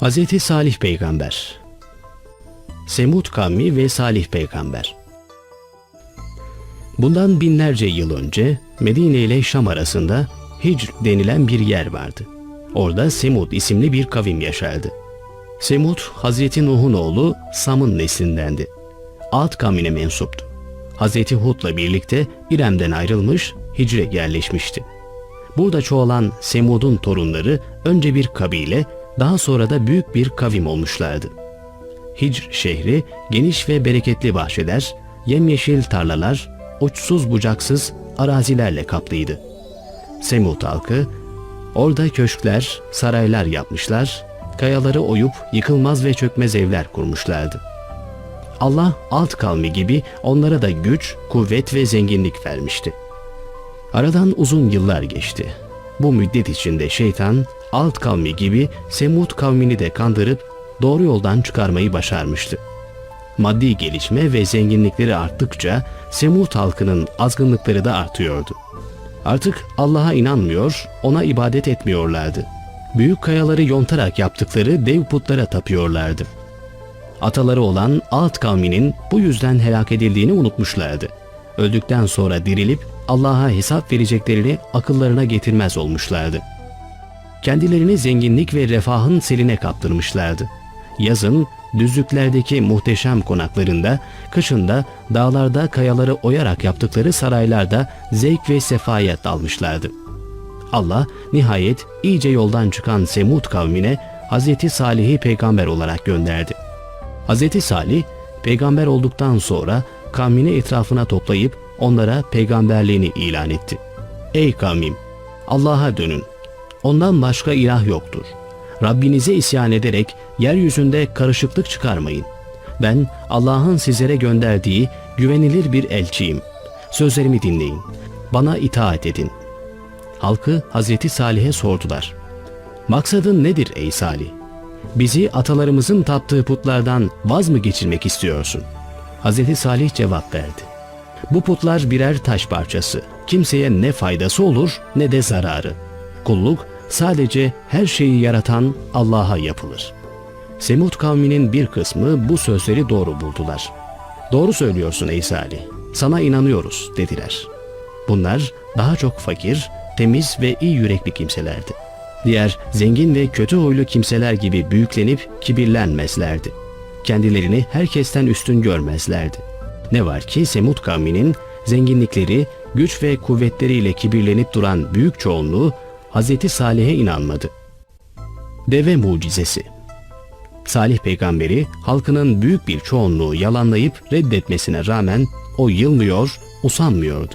Hz. Salih Peygamber Semud kavmi ve Salih Peygamber Bundan binlerce yıl önce Medine ile Şam arasında Hicr denilen bir yer vardı. Orada Semud isimli bir kavim yaşardı. Semud, Hazreti Nuh'un oğlu Sam'ın neslindendi. Alt kavmine mensuptu. Hazreti Hud'la birlikte İrem'den ayrılmış, Hicre yerleşmişti. Burada çoğalan Semud'un torunları önce bir kabile, daha sonra da büyük bir kavim olmuşlardı. Hicr şehri geniş ve bereketli bahçeler, yemyeşil tarlalar, uçsuz bucaksız arazilerle kaplıydı. Semud halkı orada köşkler, saraylar yapmışlar, kayaları oyup yıkılmaz ve çökmez evler kurmuşlardı. Allah alt kavmi gibi onlara da güç, kuvvet ve zenginlik vermişti. Aradan uzun yıllar geçti. Bu müddet içinde şeytan alt kavmi gibi Semud kavmini de kandırıp doğru yoldan çıkarmayı başarmıştı. Maddi gelişme ve zenginlikleri arttıkça Semud halkının azgınlıkları da artıyordu. Artık Allah'a inanmıyor, ona ibadet etmiyorlardı. Büyük kayaları yontarak yaptıkları dev putlara tapıyorlardı. Ataları olan alt kavminin bu yüzden helak edildiğini unutmuşlardı. Öldükten sonra dirilip Allah'a hesap vereceklerini akıllarına getirmez olmuşlardı. Kendilerini zenginlik ve refahın seline kaptırmışlardı. Yazın düzlüklerdeki muhteşem konaklarında, kışında dağlarda kayaları oyarak yaptıkları saraylarda zevk ve sefaya dalmışlardı. Allah nihayet iyice yoldan çıkan Semud kavmine Hz. Salih'i peygamber olarak gönderdi. Hz. Salih peygamber olduktan sonra kavmini etrafına toplayıp onlara peygamberliğini ilan etti. Ey kavmim! Allah'a dönün. Ondan başka ilah yoktur. Rabbinize isyan ederek yeryüzünde karışıklık çıkarmayın. Ben Allah'ın sizlere gönderdiği güvenilir bir elçiyim. Sözlerimi dinleyin. Bana itaat edin. Halkı Hazreti Salih'e sordular. Maksadın nedir ey Salih? Bizi atalarımızın taptığı putlardan vaz mı geçirmek istiyorsun? Hazreti Salih cevap verdi. Bu putlar birer taş parçası. Kimseye ne faydası olur ne de zararı. Kulluk sadece her şeyi yaratan Allah'a yapılır. Semud kavminin bir kısmı bu sözleri doğru buldular. Doğru söylüyorsun ey Salih. Sana inanıyoruz dediler. Bunlar daha çok fakir, temiz ve iyi yürekli kimselerdi. Diğer zengin ve kötü huylu kimseler gibi büyüklenip kibirlenmezlerdi. Kendilerini herkesten üstün görmezlerdi. Ne var ki Semud kavminin zenginlikleri, güç ve kuvvetleriyle kibirlenip duran büyük çoğunluğu Hz. Salih'e inanmadı. Deve mucizesi Salih peygamberi halkının büyük bir çoğunluğu yalanlayıp reddetmesine rağmen o yılmıyor, usanmıyordu.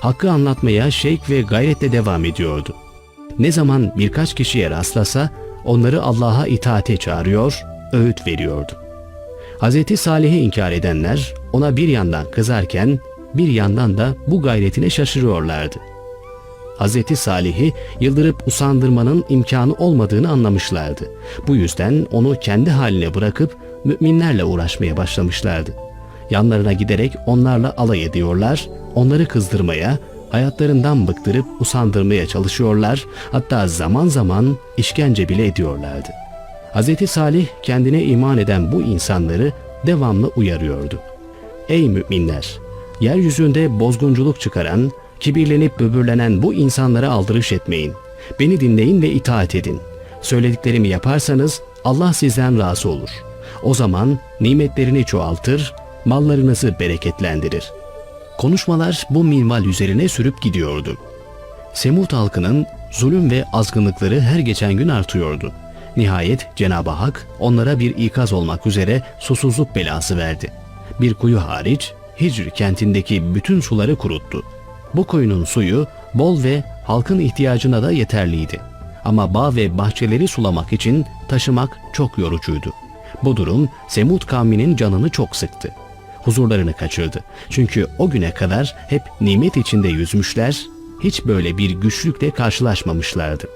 Hakkı anlatmaya şevk ve gayretle devam ediyordu. Ne zaman birkaç kişiye rastlasa onları Allah'a itaate çağırıyor, öğüt veriyordu. Hz. Salih'i inkar edenler ona bir yandan kızarken bir yandan da bu gayretine şaşırıyorlardı. Hz. Salih'i yıldırıp usandırmanın imkanı olmadığını anlamışlardı. Bu yüzden onu kendi haline bırakıp müminlerle uğraşmaya başlamışlardı. Yanlarına giderek onlarla alay ediyorlar, onları kızdırmaya, hayatlarından bıktırıp usandırmaya çalışıyorlar, hatta zaman zaman işkence bile ediyorlardı. Hz. Salih kendine iman eden bu insanları devamlı uyarıyordu. Ey müminler! Yeryüzünde bozgunculuk çıkaran, kibirlenip böbürlenen bu insanlara aldırış etmeyin. Beni dinleyin ve itaat edin. Söylediklerimi yaparsanız Allah sizden razı olur. O zaman nimetlerini çoğaltır, mallarınızı bereketlendirir. Konuşmalar bu minval üzerine sürüp gidiyordu. Semud halkının zulüm ve azgınlıkları her geçen gün artıyordu. Nihayet Cenab-ı Hak onlara bir ikaz olmak üzere susuzluk belası verdi. Bir kuyu hariç Hicr kentindeki bütün suları kuruttu. Bu kuyunun suyu bol ve halkın ihtiyacına da yeterliydi. Ama bağ ve bahçeleri sulamak için taşımak çok yorucuydu. Bu durum Semud kavminin canını çok sıktı. Huzurlarını kaçırdı. Çünkü o güne kadar hep nimet içinde yüzmüşler, hiç böyle bir güçlükle karşılaşmamışlardı.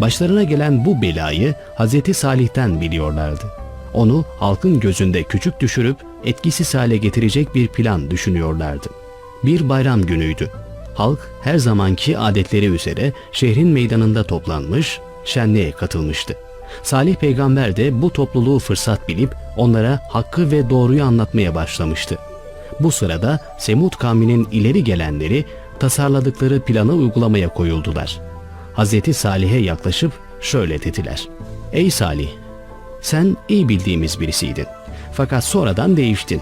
Başlarına gelen bu belayı Hz. Salih'ten biliyorlardı. Onu halkın gözünde küçük düşürüp etkisiz hale getirecek bir plan düşünüyorlardı. Bir bayram günüydü. Halk her zamanki adetleri üzere şehrin meydanında toplanmış, şenliğe katılmıştı. Salih peygamber de bu topluluğu fırsat bilip onlara hakkı ve doğruyu anlatmaya başlamıştı. Bu sırada Semud kavminin ileri gelenleri tasarladıkları planı uygulamaya koyuldular. Hz. Salih'e yaklaşıp şöyle dediler. Ey Salih! Sen iyi bildiğimiz birisiydin. Fakat sonradan değiştin.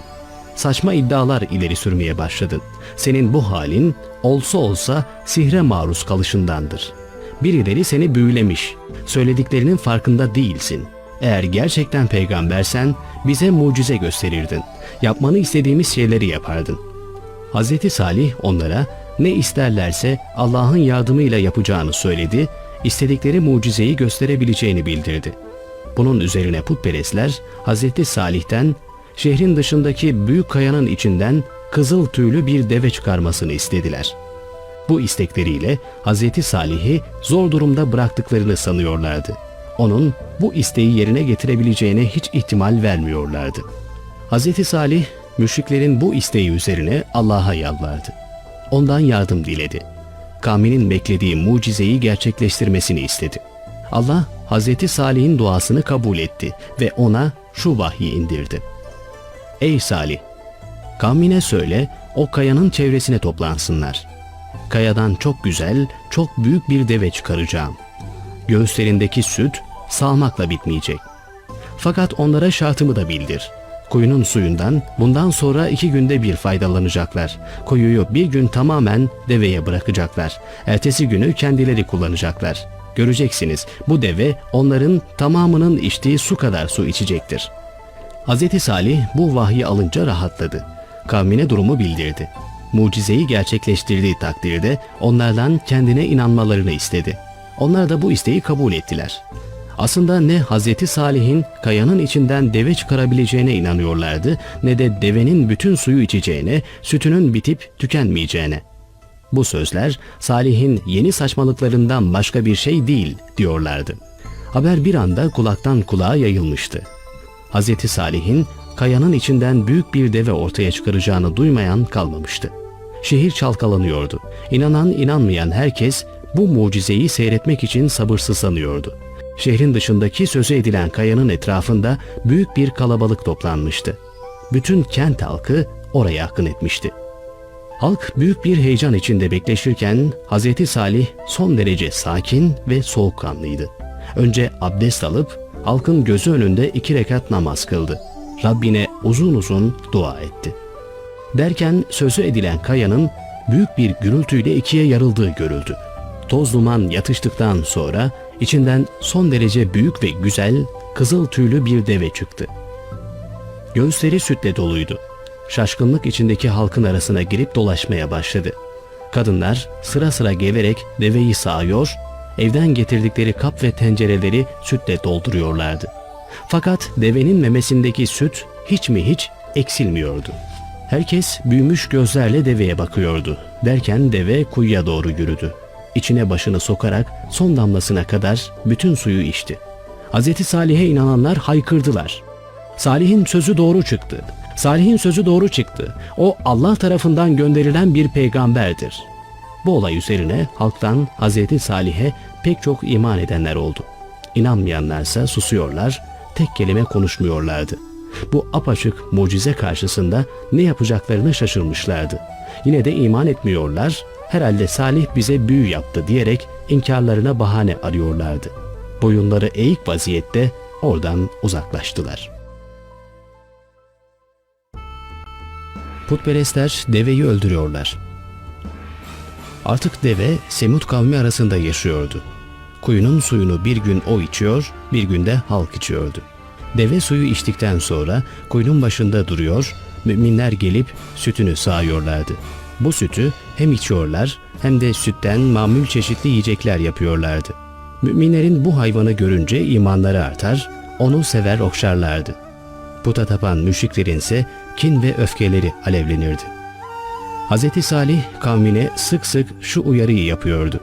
Saçma iddialar ileri sürmeye başladın. Senin bu halin olsa olsa sihre maruz kalışındandır. Birileri seni büyülemiş. Söylediklerinin farkında değilsin. Eğer gerçekten peygambersen bize mucize gösterirdin. Yapmanı istediğimiz şeyleri yapardın. Hz. Salih onlara ne isterlerse Allah'ın yardımıyla yapacağını söyledi, istedikleri mucizeyi gösterebileceğini bildirdi. Bunun üzerine putperestler Hz. Salih'ten şehrin dışındaki büyük kayanın içinden kızıl tüylü bir deve çıkarmasını istediler. Bu istekleriyle Hz. Salih'i zor durumda bıraktıklarını sanıyorlardı. Onun bu isteği yerine getirebileceğine hiç ihtimal vermiyorlardı. Hz. Salih, müşriklerin bu isteği üzerine Allah'a yalvardı. Ondan yardım diledi. Kavminin beklediği mucizeyi gerçekleştirmesini istedi. Allah, Hz. Salih'in duasını kabul etti ve ona şu vahyi indirdi. Ey Salih! Kavmine söyle, o kayanın çevresine toplansınlar. Kayadan çok güzel, çok büyük bir deve çıkaracağım. Göğüslerindeki süt salmakla bitmeyecek. Fakat onlara şartımı da bildir. Kuyunun suyundan bundan sonra iki günde bir faydalanacaklar. Kuyuyu bir gün tamamen deveye bırakacaklar. Ertesi günü kendileri kullanacaklar. Göreceksiniz bu deve onların tamamının içtiği su kadar su içecektir. Hz. Salih bu vahyi alınca rahatladı. Kavmine durumu bildirdi. Mucizeyi gerçekleştirdiği takdirde onlardan kendine inanmalarını istedi. Onlar da bu isteği kabul ettiler. Aslında ne Hz. Salih'in kayanın içinden deve çıkarabileceğine inanıyorlardı ne de devenin bütün suyu içeceğine, sütünün bitip tükenmeyeceğine. Bu sözler Salih'in yeni saçmalıklarından başka bir şey değil diyorlardı. Haber bir anda kulaktan kulağa yayılmıştı. Hz. Salih'in kayanın içinden büyük bir deve ortaya çıkaracağını duymayan kalmamıştı. Şehir çalkalanıyordu. İnanan inanmayan herkes bu mucizeyi seyretmek için sabırsızlanıyordu. Şehrin dışındaki sözü edilen kayanın etrafında büyük bir kalabalık toplanmıştı. Bütün kent halkı oraya akın etmişti. Halk büyük bir heyecan içinde bekleşirken Hz. Salih son derece sakin ve soğukkanlıydı. Önce abdest alıp halkın gözü önünde iki rekat namaz kıldı. Rabbine uzun uzun dua etti. Derken sözü edilen kayanın büyük bir gürültüyle ikiye yarıldığı görüldü. Toz duman yatıştıktan sonra içinden son derece büyük ve güzel kızıl tüylü bir deve çıktı. Göğüsleri sütle doluydu. Şaşkınlık içindeki halkın arasına girip dolaşmaya başladı. Kadınlar sıra sıra gelerek deveyi sağıyor, evden getirdikleri kap ve tencereleri sütle dolduruyorlardı. Fakat devenin memesindeki süt hiç mi hiç eksilmiyordu. Herkes büyümüş gözlerle deveye bakıyordu. Derken deve kuyuya doğru yürüdü. İçine başını sokarak son damlasına kadar bütün suyu içti. Hz. Salih'e inananlar haykırdılar. Salih'in sözü doğru çıktı. Salih'in sözü doğru çıktı. O Allah tarafından gönderilen bir peygamberdir. Bu olay üzerine halktan Hz. Salih'e pek çok iman edenler oldu. İnanmayanlarsa susuyorlar, tek kelime konuşmuyorlardı. Bu apaçık mucize karşısında ne yapacaklarını şaşırmışlardı. Yine de iman etmiyorlar, herhalde Salih bize büyü yaptı diyerek inkarlarına bahane arıyorlardı. Boyunları eğik vaziyette oradan uzaklaştılar. Putperestler deveyi öldürüyorlar. Artık deve Semut kavmi arasında yaşıyordu. Kuyunun suyunu bir gün o içiyor, bir gün de halk içiyordu. Deve suyu içtikten sonra kuyunun başında duruyor, müminler gelip sütünü sağıyorlardı. Bu sütü hem içiyorlar hem de sütten mamül çeşitli yiyecekler yapıyorlardı. Müminlerin bu hayvanı görünce imanları artar, onu sever okşarlardı. Puta tapan müşriklerin ise kin ve öfkeleri alevlenirdi. Hz. Salih kavmine sık sık şu uyarıyı yapıyordu.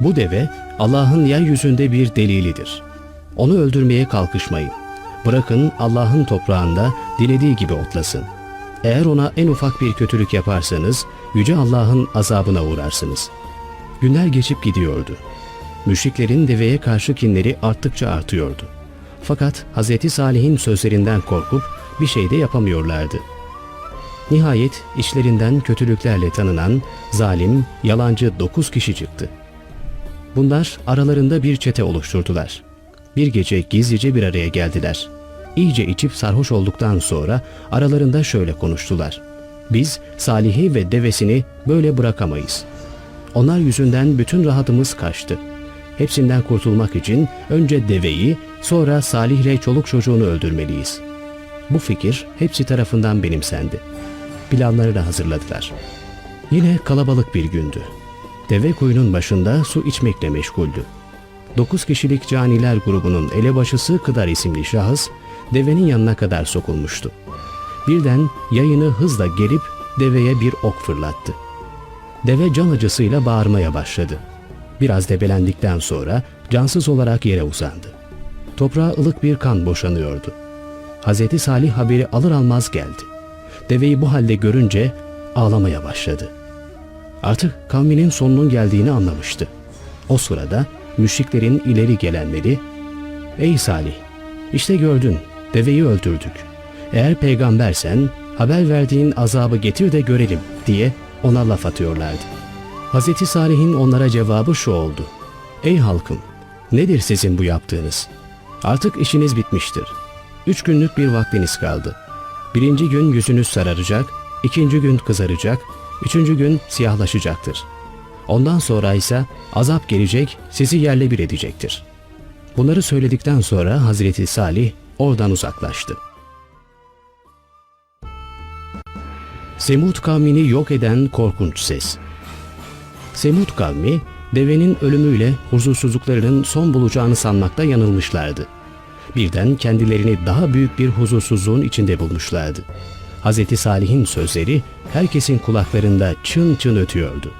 Bu deve Allah'ın yeryüzünde bir delilidir. Onu öldürmeye kalkışmayın. Bırakın Allah'ın toprağında dilediği gibi otlasın. Eğer ona en ufak bir kötülük yaparsanız Yüce Allah'ın azabına uğrarsınız. Günler geçip gidiyordu. müşriklerin deveye karşı kinleri arttıkça artıyordu. Fakat Hz. Salih'in sözlerinden korkup bir şey de yapamıyorlardı. Nihayet içlerinden kötülüklerle tanınan zalim, yalancı dokuz kişi çıktı. Bunlar aralarında bir çete oluşturdular. Bir gece gizlice bir araya geldiler. İyice içip sarhoş olduktan sonra aralarında şöyle konuştular. Biz Salih'i ve devesini böyle bırakamayız. Onlar yüzünden bütün rahatımız kaçtı. Hepsinden kurtulmak için önce deveyi, sonra Salih ile çoluk çocuğunu öldürmeliyiz. Bu fikir hepsi tarafından benimsendi. Planlarını hazırladılar. Yine kalabalık bir gündü. Deve kuyunun başında su içmekle meşguldü. Dokuz kişilik caniler grubunun elebaşısı Kıdar isimli şahıs devenin yanına kadar sokulmuştu. Birden yayını hızla gerip deveye bir ok fırlattı. Deve can acısıyla bağırmaya başladı. Biraz debelendikten sonra cansız olarak yere uzandı. Toprağa ılık bir kan boşanıyordu. Hz. Salih haberi alır almaz geldi. Deveyi bu halde görünce ağlamaya başladı. Artık kavminin sonunun geldiğini anlamıştı. O sırada müşriklerin ileri gelenleri, ''Ey Salih, işte gördün, deveyi öldürdük. Eğer peygambersen haber verdiğin azabı getir de görelim.'' diye ona laf atıyorlardı. Hz. Salih'in onlara cevabı şu oldu. ''Ey halkım, nedir sizin bu yaptığınız? Artık işiniz bitmiştir. Üç günlük bir vaktiniz kaldı. Birinci gün yüzünüz sararacak, ikinci gün kızaracak, üçüncü gün siyahlaşacaktır. Ondan sonra ise azap gelecek, sizi yerle bir edecektir. Bunları söyledikten sonra Hazreti Salih oradan uzaklaştı. Semud kavmini yok eden korkunç ses. Semud kavmi devenin ölümüyle huzursuzluklarının son bulacağını sanmakta yanılmışlardı. Birden kendilerini daha büyük bir huzursuzluğun içinde bulmuşlardı. Hz. Salih'in sözleri herkesin kulaklarında çın çın ötüyordu.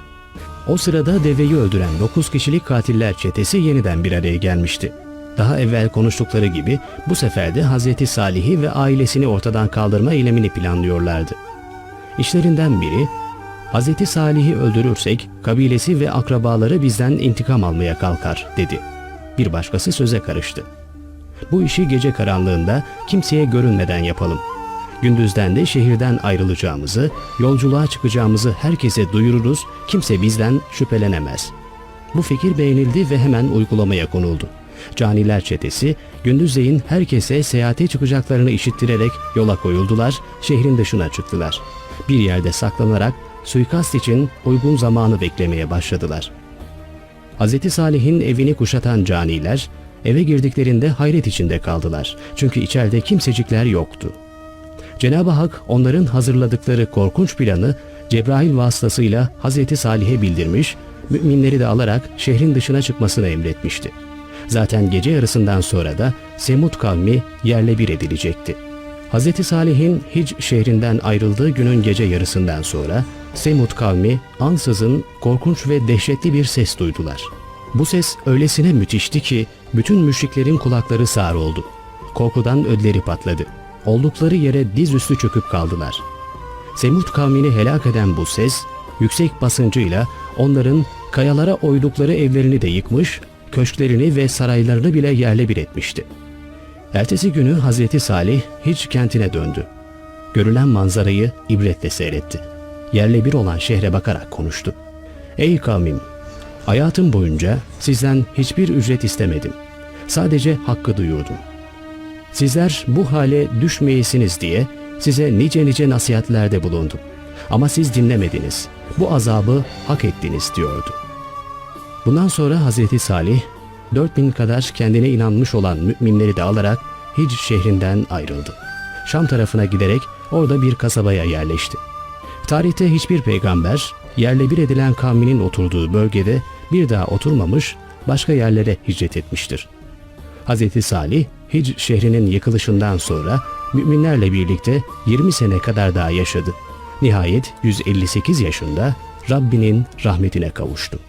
O sırada deveyi öldüren 9 kişilik katiller çetesi yeniden bir araya gelmişti. Daha evvel konuştukları gibi bu sefer de Hz. Salih'i ve ailesini ortadan kaldırma eylemini planlıyorlardı. İşlerinden biri, Hz. Salih'i öldürürsek kabilesi ve akrabaları bizden intikam almaya kalkar dedi. Bir başkası söze karıştı. Bu işi gece karanlığında kimseye görünmeden yapalım. Gündüzden de şehirden ayrılacağımızı, yolculuğa çıkacağımızı herkese duyururuz, kimse bizden şüphelenemez. Bu fikir beğenildi ve hemen uygulamaya konuldu. Caniler çetesi gündüzleyin herkese seyahate çıkacaklarını işittirerek yola koyuldular, şehrin dışına çıktılar. Bir yerde saklanarak suikast için uygun zamanı beklemeye başladılar. Hz. Salih'in evini kuşatan caniler eve girdiklerinde hayret içinde kaldılar. Çünkü içeride kimsecikler yoktu. Cenab-ı Hak onların hazırladıkları korkunç planı Cebrail vasıtasıyla Hz. Salih'e bildirmiş, müminleri de alarak şehrin dışına çıkmasını emretmişti. Zaten gece yarısından sonra da Semud kavmi yerle bir edilecekti. Hz. Salih'in Hic şehrinden ayrıldığı günün gece yarısından sonra Semud kavmi ansızın korkunç ve dehşetli bir ses duydular. Bu ses öylesine müthişti ki bütün müşriklerin kulakları sağır oldu. Korkudan ödleri patladı. Oldukları yere dizüstü çöküp kaldılar. Semud kavmini helak eden bu ses yüksek basıncıyla onların kayalara oydukları evlerini de yıkmış, köşklerini ve saraylarını bile yerle bir etmişti. Ertesi günü Hazreti Salih hiç kentine döndü. Görülen manzarayı ibretle seyretti. Yerle bir olan şehre bakarak konuştu. Ey kavmim! Hayatım boyunca sizden hiçbir ücret istemedim. Sadece hakkı duyurdum. Sizler bu hale düşmeyesiniz diye size nice nice nasihatlerde bulundum. Ama siz dinlemediniz. Bu azabı hak ettiniz diyordu. Bundan sonra Hazreti Salih 4000 kadar kendine inanmış olan müminleri de alarak Hic şehrinden ayrıldı. Şam tarafına giderek orada bir kasabaya yerleşti. Tarihte hiçbir peygamber yerle bir edilen kavminin oturduğu bölgede bir daha oturmamış, başka yerlere hicret etmiştir. Hz. Salih, Hic şehrinin yıkılışından sonra müminlerle birlikte 20 sene kadar daha yaşadı. Nihayet 158 yaşında Rabbinin rahmetine kavuştu.